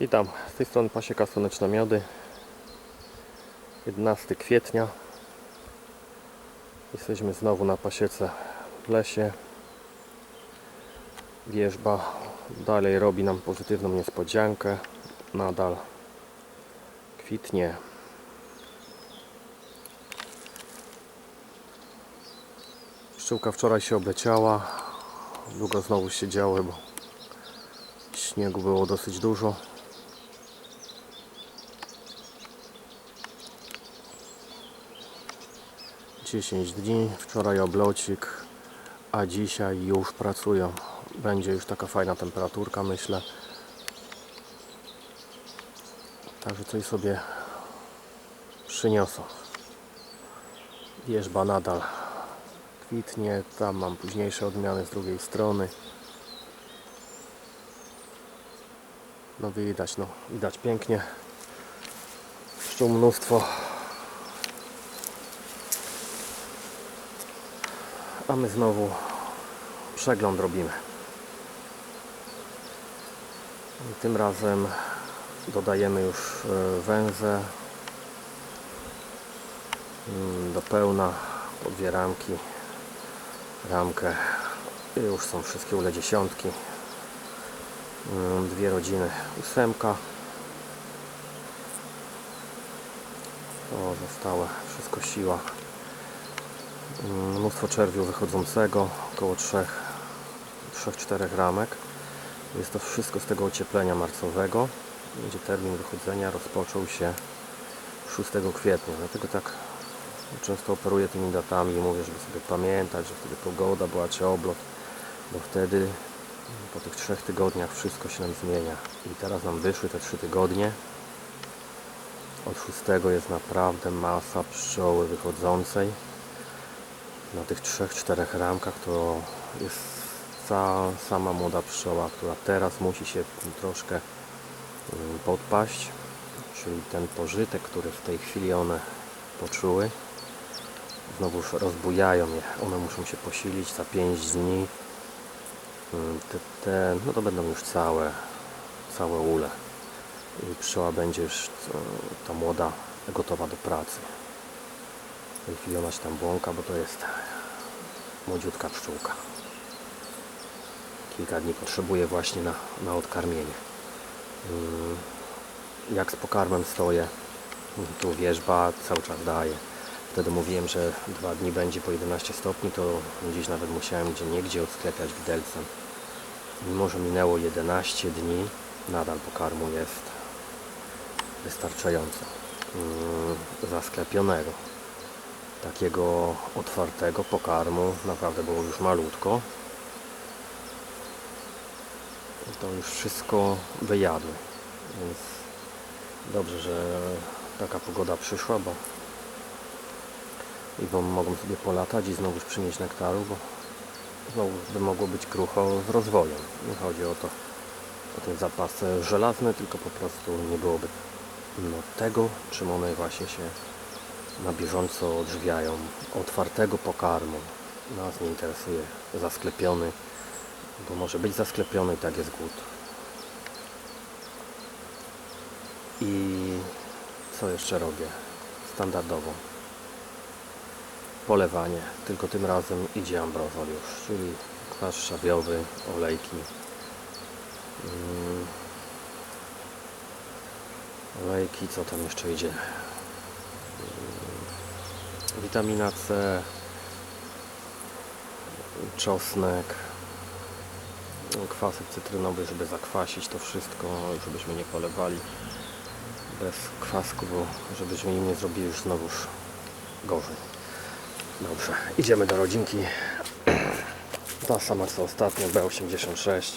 Witam, z tej strony Pasieka Słoneczne Miody. 11 kwietnia. Jesteśmy znowu na pasiece w lesie. Wierzba dalej robi nam pozytywną niespodziankę. Nadal kwitnie. Pszczółka wczoraj się obleciała. Długo znowu się działy, bo śniegu było dosyć dużo. Dziesięć dni, wczoraj oblocik, a dzisiaj już pracują. Będzie już taka fajna temperaturka, myślę. Także coś sobie przyniosą. Wierzba nadal kwitnie, tam mam późniejsze odmiany z drugiej strony. No widać, no widać pięknie. Pszczół mnóstwo. A my znowu przegląd robimy. I tym razem dodajemy już e, węzę. Mm, do pełna po dwie ramki ramkę. I już są wszystkie ule dziesiątki. Mm, dwie rodziny. Ósemka. To zostałe wszystko siła mnóstwo czerwiu wychodzącego około 3-4 ramek. Jest to wszystko z tego ocieplenia marcowego. Gdzie termin wychodzenia rozpoczął się 6 kwietnia. Dlatego tak często operuję tymi datami i mówię, żeby sobie pamiętać, że wtedy pogoda była czy bo wtedy po tych trzech tygodniach wszystko się nam zmienia. I teraz nam wyszły te trzy tygodnie. Od szóstego jest naprawdę masa pszczoły wychodzącej na tych trzech, czterech ramkach to jest cała, sama młoda pszczoła, która teraz musi się troszkę mm, podpaść czyli ten pożytek, który w tej chwili one poczuły znowu rozbujają je one muszą się posilić za 5 dni Mm, te, te, no to będą już całe, całe ule. I pszczoła będzie już ta młoda gotowa do pracy. W tej chwili ona się tam błąka, bo to jest młodziutka pszczółka. Kilka dni potrzebuje właśnie na, na odkarmienie. Mm, Jak z pokarmem stoję, tu wierzba cały czas daje. Wtedy mówiłem, że dwa dni będzie po 11 stopni, to dziś nawet musiałem gdzie niegdzie odsklepiać widelcem. Mimo, że minęło 11 dni, nadal pokarmu jest wystarczająco. Mm, Zasklepionego. Takiego otwartego pokarmu naprawdę było już malutko. To już wszystko wyjadły. Więc dobrze, że taka pogoda przyszła, bo i bo mogą sobie polatać i znowu przynieść nektaru, bo znowu by mogło być krucho z rozwojem. Nie chodzi o to, o ten zapas żelazny, tylko po prostu nie byłoby no, tego, czym one właśnie się na bieżąco odżywiają. Otwartego pokarmu. Nas nie interesuje zasklepiony, bo może być zasklepiony i tak jest głód. I co jeszcze robię? Standardowo polewanie, tylko tym razem idzie ambrozol już, czyli kwas szabiowy, olejki. Mm. Olejki, co tam jeszcze idzie? Witamina C, czosnek, kwasek cytrynowy, żeby zakwasić to wszystko, żebyśmy nie polewali bez kwasku, bo żebyśmy im nie zrobili już znowuż gorzej. Dobrze, idziemy do rodzinki. Ta sama co ostatnio, B86.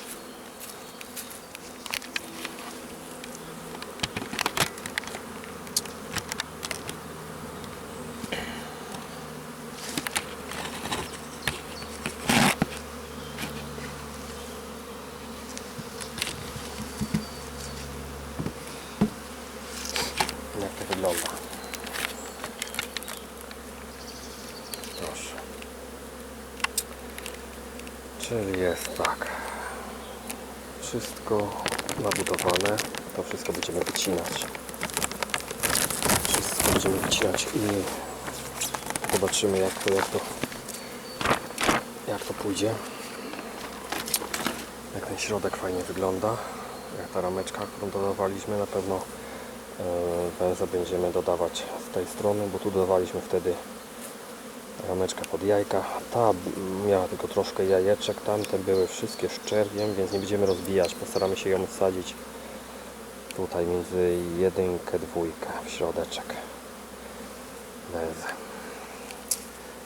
Jak to wygląda? Proszę. Czyli jest tak. Wszystko nabudowane. to wszystko będziemy wycinać. Wszystko będziemy wycinać i zobaczymy jak to, jak to, jak to pójdzie. Jak ten środek fajnie wygląda. Jak ta rameczka, którą dodawaliśmy, na pewno e, węże będziemy dodawać z tej strony, bo tu dodawaliśmy wtedy rameczka pod jajka. Ta miała tylko troszkę jajeczek, tamte były wszystkie szczerwiem, więc nie będziemy rozbijać. Postaramy się ją wsadzić tutaj między jedynkę, dwójkę w środeczek. Węzy.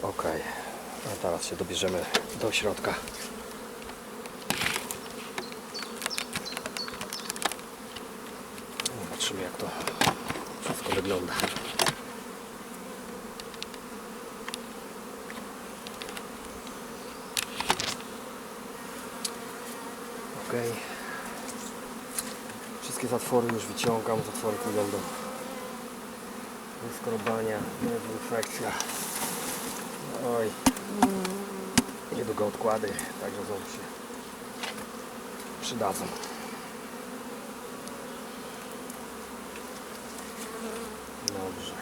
Ok, a teraz się dobierzemy do środka. Zobaczymy jak to wszystko wygląda. Wszystkie zatwory już wyciągam. Zatwory pójdą do wyskorobania, infekcja. Oj. Niedługo odkłady, także znowu się przydadzą. Dobrze.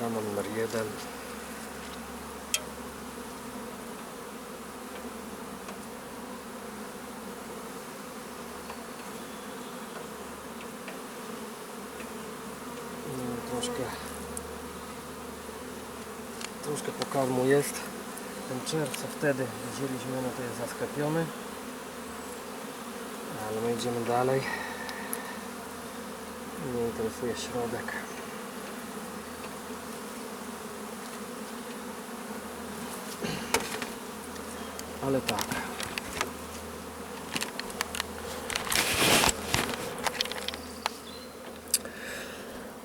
Rama numer jeden. No, troszkę pokarmu jest. Ten czerw co wtedy widzieliśmy no to jest zasklepiony ale my idziemy dalej. Mnie interesuje środek. Ale tak.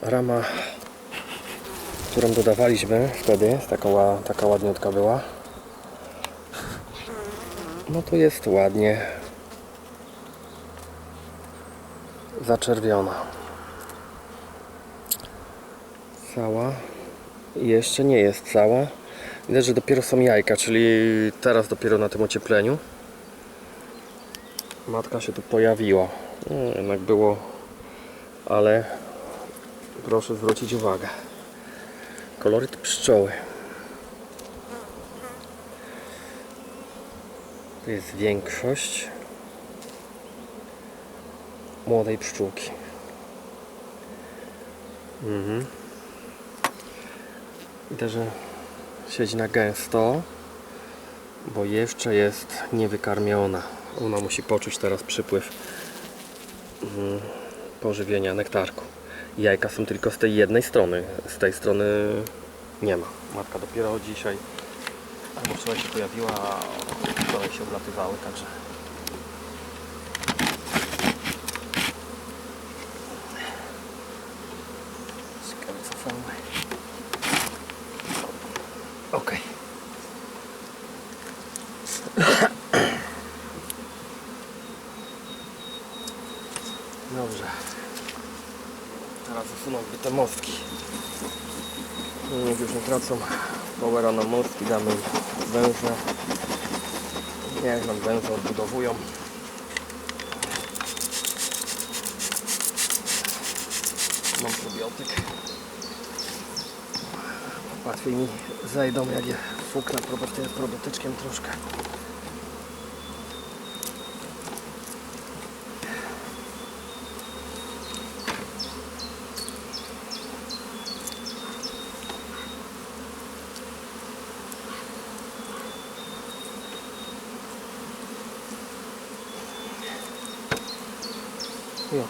Rama którą dodawaliśmy wtedy, taka, taka ładniutka była. No to jest ładnie zaczerwiona. Cała. Jeszcze nie jest cała. Widać, że dopiero są jajka, czyli teraz dopiero na tym ociepleniu. Matka się tu pojawiła. No, jednak było, ale proszę zwrócić uwagę. Koloryt pszczoły. To jest większość młodej pszczółki. Mhm. Widać, że siedzi na gęsto, bo jeszcze jest niewykarmiona. Ona musi poczuć teraz przypływ mhm, pożywienia nektarku. Jajka są tylko z tej jednej strony. Z tej strony nie ma. Matka dopiero dzisiaj albo wczoraj się pojawiła, a wczoraj się odlatywały, także ciekawe cofamy. Okej. Dobrze. Teraz usunąłby te mostki. Tracą powera na mostki, damy węże. Niech nam węże odbudowują. Mam probiotyk. Łatwiej mi zejdą, jak je fuknę proboty- probiotyczkiem troszkę.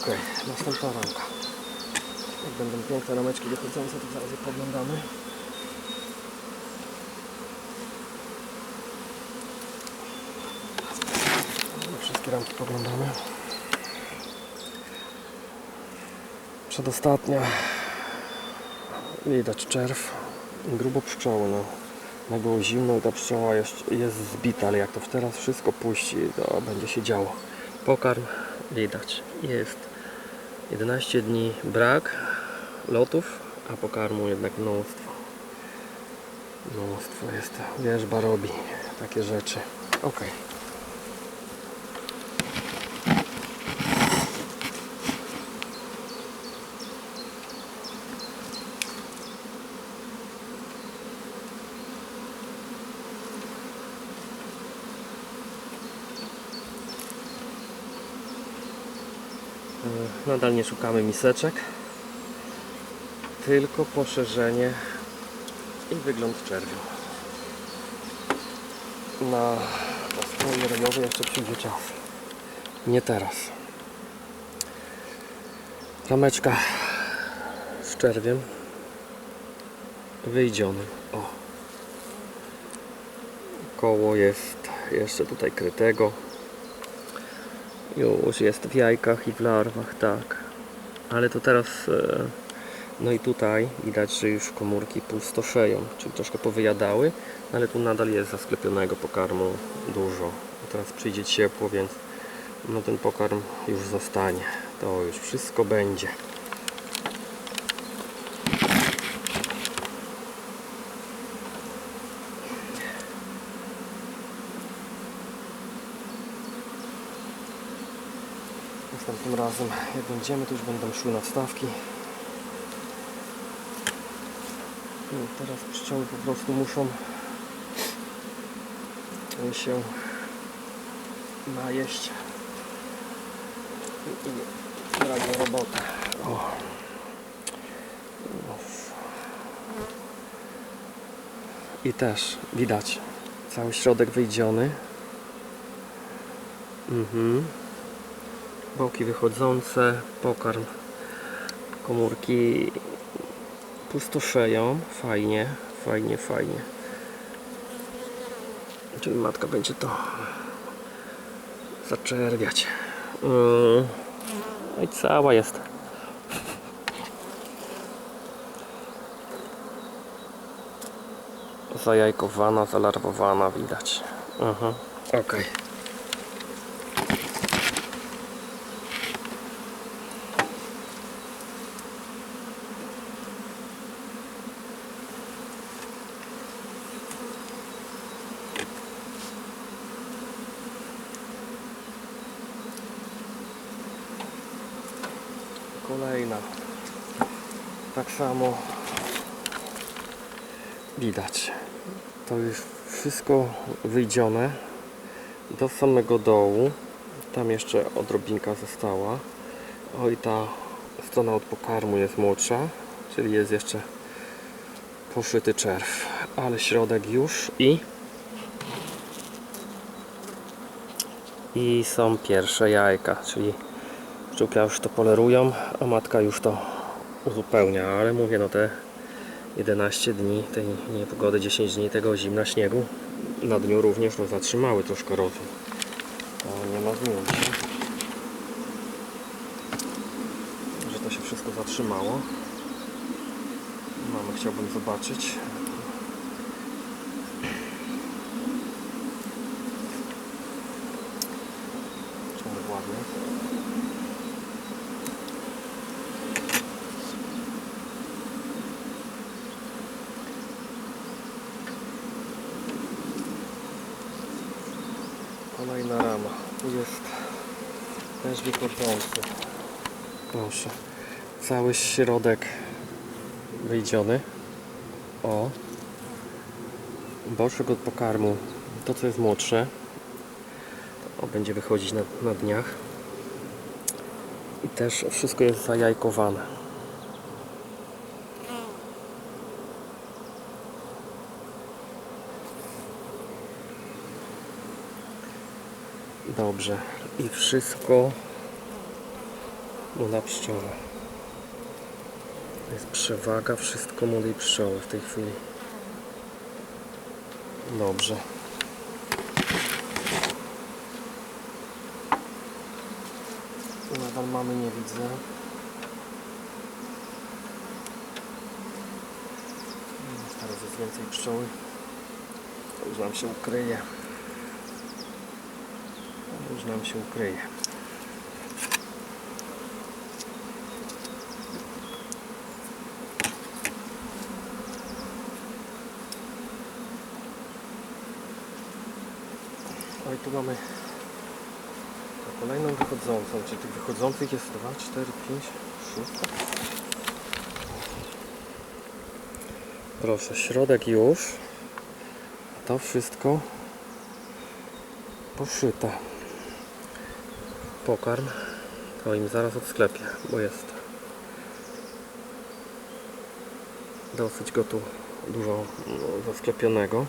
Okej, następna ramka. Jak będą piękne rameczki wychodzące, to zaraz je poglądamy. No, Wszystkie ramki poglądamy. Przedostatnia. Widać czerw. Grubo pszczoły. No. Jak było zimno i ta pszczoła jest, jest zbita, ale jak to teraz wszystko puści, to będzie się działo. Pokarm widać. Jest 11 dni brak lotów, a pokarmu jednak mnóstwo. Mnóstwo jest. Wierzba robi takie rzeczy. Ok. Nadal nie szukamy miseczek, tylko poszerzenie i wygląd czerwiu. Na stroje rejowe jeszcze przyjdzie czas. Nie teraz. Rameczka z czerwiem wyjdzionym. O. Koło jest jeszcze tutaj krytego. Już jest w jajkach i w larwach, tak. Ale to teraz, e, no i tutaj widać, że już komórki pustoszeją, czyli troszkę powyjadały, ale tu nadal jest zasklepionego pokarmu dużo. A teraz przyjdzie ciepło, więc no ten pokarm już zostanie. To już wszystko będzie. Razem, jak będziemy, to już będą szły nadstawki. No, teraz pszczoły po prostu muszą się najeść i i robią robotę. O. I też widać cały środek wyjdziony. Mhm. Boki wychodzące, pokarm, komórki pustoszeją. Fajnie, fajnie, fajnie. Czyli matka będzie to zaczerwiać. Mm. No i cała jest. Zajajkowana, zalarwowana widać. Aha, okej. Kolejna. Tak samo widać. To już wszystko wyjdzione do samego dołu. Tam jeszcze odrobinka została. Oj, ta strona od pokarmu jest młodsza, czyli jest jeszcze poszyty czerw, ale środek już i i są pierwsze jajka, czyli Szczupla już to polerują, a matka już to uzupełnia, ale mówię, no te 11 dni tej niepogody, 10 dni tego zimna śniegu na dniu również no, zatrzymały troszkę rozwój. To nie ma zmienić. Że to się wszystko zatrzymało. Mamy chciałbym zobaczyć. Ale ładnie. Kolejna rama. Tu jest też wychodzący. Proszę. Cały środek wyjdziony. O. Boczek od pokarmu. To co jest młodsze. To będzie wychodzić na, na dniach. I też wszystko jest zajajkowane. Dobrze. I wszystko młoda pszczoła. To jest przewaga wszystko młodej pszczoły w tej chwili. Dobrze. Nadal mamy nie widzę. Teraz jest więcej pszczoły. Już nam się ukryje. Już nam się ukryje. Oj, tu mamy kolejną wychodzącą, czyli tych wychodzących jest 2, 4, 5, 6. Proszę, środek już. To wszystko poszyte. Pokarm To im zaraz w sklepie, bo jest dosyć go tu dużo no, zasklepionego.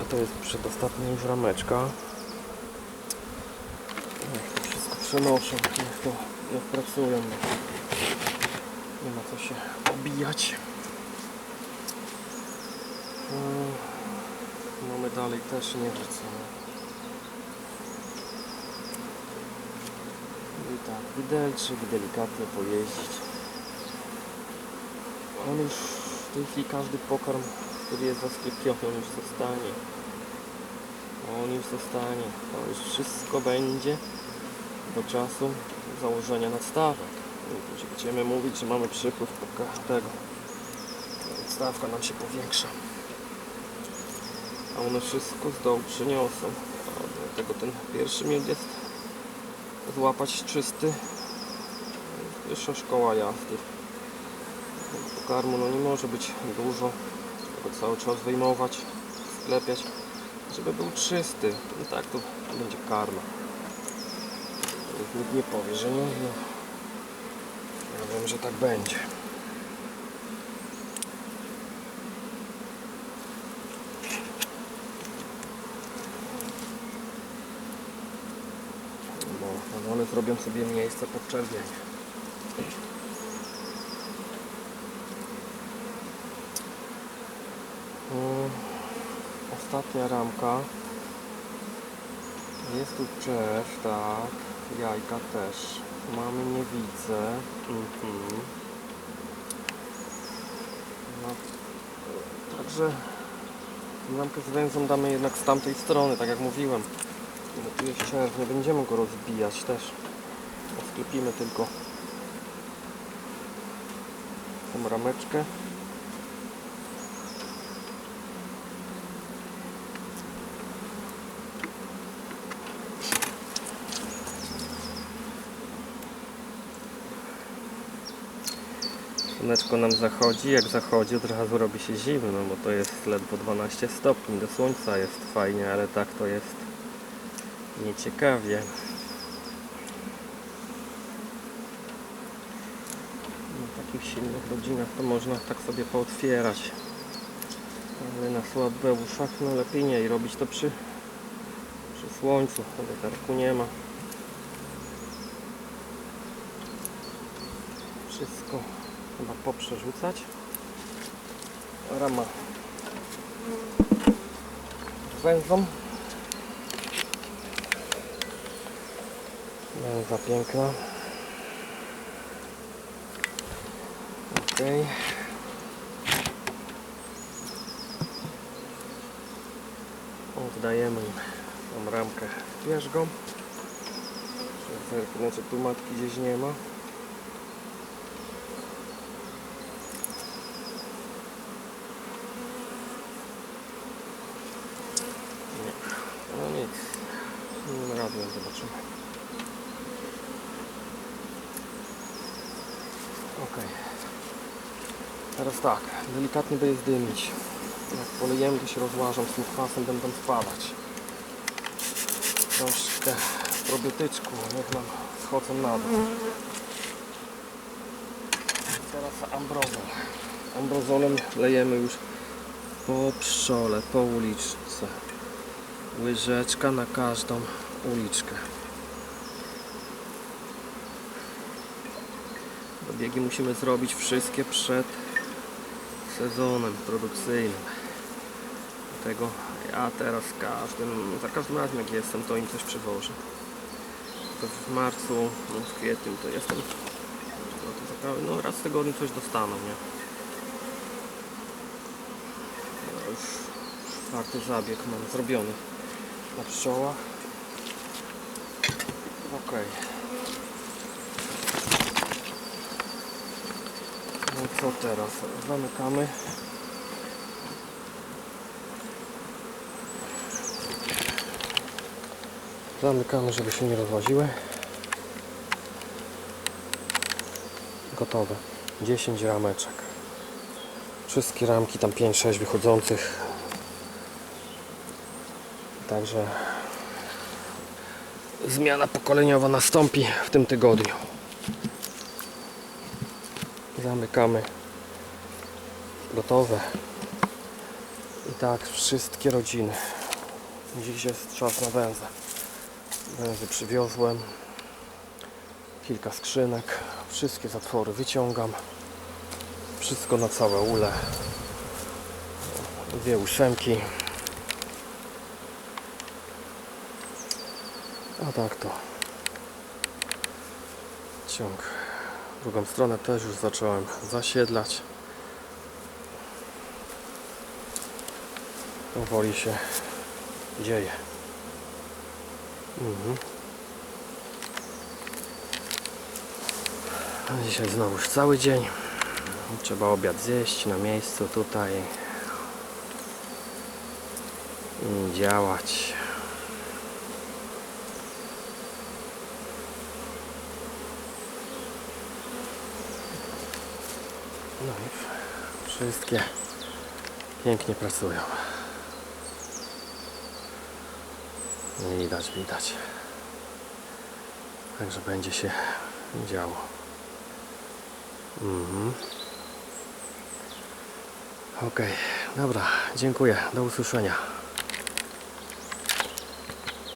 A to jest przedostatnia już rameczka. Niech to wszystko przenoszą, niech to niech pracują. Nie ma co się obijać. Mm, Mamy dalej też nie wrzucone. I tak, widelczyk, delikatnie pojeździć. On już w tej chwili każdy pokarm, który jest zasklepiony, on już zostanie. On już zostanie. To już wszystko będzie do czasu założenia nadstawek. Będziemy mówić, że mamy przypływ tego. Stawka nam się powiększa. A one wszystko z dołu przyniosą. Dlatego ten pierwszy miód jest złapać czysty. Pierwsza szkoła jazdy. Pokarmu no nie może być dużo. Trzeba go cały czas wyjmować, sklepiać, żeby był czysty. I tak to będzie karma. Nikt nie powie, że nie. No. Ja wiem, że tak będzie. Zrobią sobie miejsce pod czerwień. Mm, Ostatnia ramka. Jest tu czerw, tak. Jajka też. Mamy niewidze. Mhm. No, także ramkę z węzłem damy jednak z tamtej strony, tak jak mówiłem. Tu jest czerw, nie będziemy go rozbijać też. Sklepimy tylko tą rameczkę. Słoneczko nam zachodzi, jak zachodzi od razu robi się zimno, bo to jest ledwo 12 stopni, do słońca jest fajnie, ale tak to jest nieciekawie. Takich silnych rodzinach to można tak sobie pootwierać. Ale na słabe uszach no lepiej nie i robić to przy, przy słońcu, wtedy tarku nie ma. Wszystko chyba poprzerzucać. Rama węzą. Węza piękna. Okej. Oddajemy im tą ramkę wierzgą. Zerknę, czy tu matki gdzieś nie ma. Nie. No nic. Innym razem zobaczymy. Ok. Teraz delikatnie będzie zdymić. Jak polejemy, to się rozłażą z tym kwasem, będą spadać. Troszkę probiotyczku, niech nam schodzą na dół. Teraz ambrozol. Ambrozolem lejemy już po pszczole, po uliczce. Łyżeczka na każdą uliczkę. Dobiegi musimy zrobić wszystkie przed sezonem produkcyjnym. Dlatego ja teraz każdym, za każdym razem jak jestem, to im coś przywożę. To w marcu, no w kwietniu to jestem. No, raz w tygodniu coś dostaną, nie? No już czwarty zabieg mam zrobiony na pszczołach. Okej. No co teraz? Zamykamy. Zamykamy, żeby się nie rozłaziły. Gotowe. 10 rameczek. Wszystkie ramki, tam 5-6 wychodzących. Także zmiana pokoleniowa nastąpi w tym tygodniu. Zamykamy. Gotowe. I tak wszystkie rodziny. Dziś jest czas na węzę. Węzy przywiozłem. Kilka skrzynek. Wszystkie zatwory wyciągam. Wszystko na całe ule. Dwie ósemki. A tak to. Ciąg. Drugą stronę też już zacząłem zasiedlać. Powoli się dzieje. Mhm. Dzisiaj znowuż cały dzień. Trzeba obiad zjeść na miejscu tutaj działać. No i wszystkie pięknie pracują. Widać, widać. Także będzie się działo. Mhm. Okej, dobra, dziękuję. Do usłyszenia.